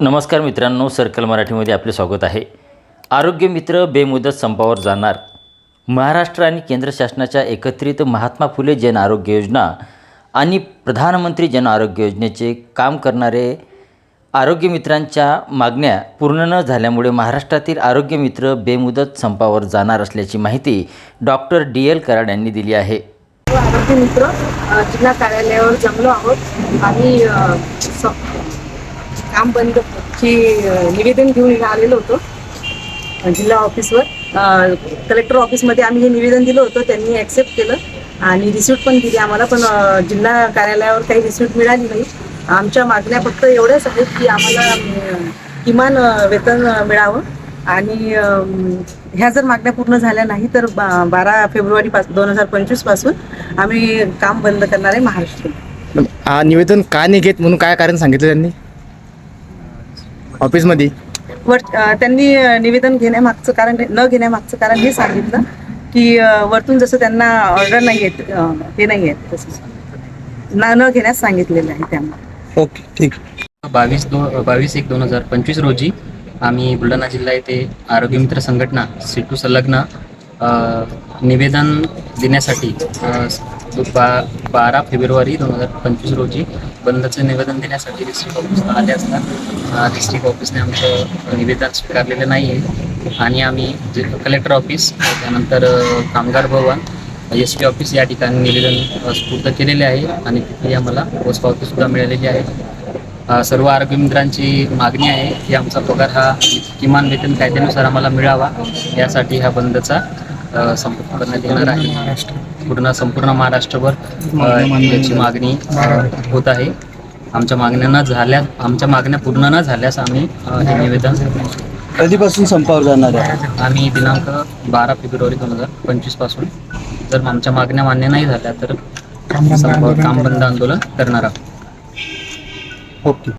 नमस्कार मित्रांनो सर्कल मराठीमध्ये आपले स्वागत आहे. आरोग्य मित्र बेमुदत संपावर जाणार. महाराष्ट्र आणि केंद्र शासनाच्या एकत्रित महात्मा फुले जन आरोग्य योजना आणि प्रधानमंत्री जन आरोग्य योजनेचे काम करणारे आरोग्य मित्रांच्या मागण्या पूर्ण न झाल्यामुळे महाराष्ट्रातील आरोग्य मित्र बेमुदत संपावर जाणार असल्याची माहिती डॉक्टर डी एल कराड यांनी दिली आहे. आरोग्य मित्र जिल्हा कार्यालयावर जमलो आहोत आणि काम बंद ची निवेदन घेऊन आलेलो होतो. जिल्हा ऑफिसवर. कलेक्टर ऑफिसमध्ये आम्ही हे निवेदन दिलं होतं त्यांनी ॲक्सेप्ट केलं आणि रिसिप्ट पण दिली. आम्हाला पण जिल्हा कार्यालयावर काही रिसिप्ट मिळाली नाही. आमच्या मागण्या फक्त एवढ्याच आहेत की आम्हाला किमान वेतन मिळावं. आणि ह्या जर मागण्या पूर्ण झाल्या नाही तर बा- बारा फेब्रुवारी पास दोन हजार पंचवीसपासून आम्ही काम बंद करणार आहे महाराष्ट्र निवेदन का नाही घेत म्हणून काय कारण सांगितलं त्यांनी? ऑफिसमध्ये? वर अ, त्यांनी अ, निवेदन घेण्यामागचं कारण न घेण्यामागचं कारण हे सांगितलं की अ, वरतून जसं त्यांना ऑर्डर नाही येत अ, ते नाही आहेत तसं न न घेण्यास सांगितलेलं आहे त्यांना. ओके ठीक. बावीस दो बावीस एक दोन हजार पंचवीस रोजी आम्ही बुलढाणा जिल्हा येथे आरोग्य मित्र संघटना सिटू संलग्न अ, निवेदन देण्यासाठी दु- बा बारा फेब्रुवारी दोन हजार पंचवीस रोजी बंदचं निवेदन देण्यासाठी डिस्ट्रिक्ट ऑफिसला आले असता. डिस्ट्रिक्ट ऑफिसने आमचं निवेदन स्वीकारलेलं नाही आहे आणि आम्ही जे कलेक्टर ऑफिस त्यानंतर कामगार भवन एस पी ऑफिस या ठिकाणी निवेदन स्फूर्त केलेले आहे. आणि तिथे आम्हाला पोचपावतीसुद्धा मिळालेली आहे. सर्व आरोग्य मित्रांची मागणी आहे की आमचा पगार हा किमान वेतन कायद्यानुसार आम्हाला मिळावा. यासाठी हा बंदचा अ, संप करण्यात येणार आहे. पूर्ण संपूर्ण महाराष्ट्रभर याची मागणी होत आहे. आमच्या मागण्या न झाल्या आमच्या मागण्या पूर्ण न झाल्यास आम्ही हे निवेदन कधीपासून संपावर जाणार आहे? आम्ही दिनांक बारा फेब्रुवारी दोन हजार पंचवीसपासून जर आमच्या मागण्या मान्य नाही झाल्या तर काम बंद आंदोलन करणार आहोत. ओके.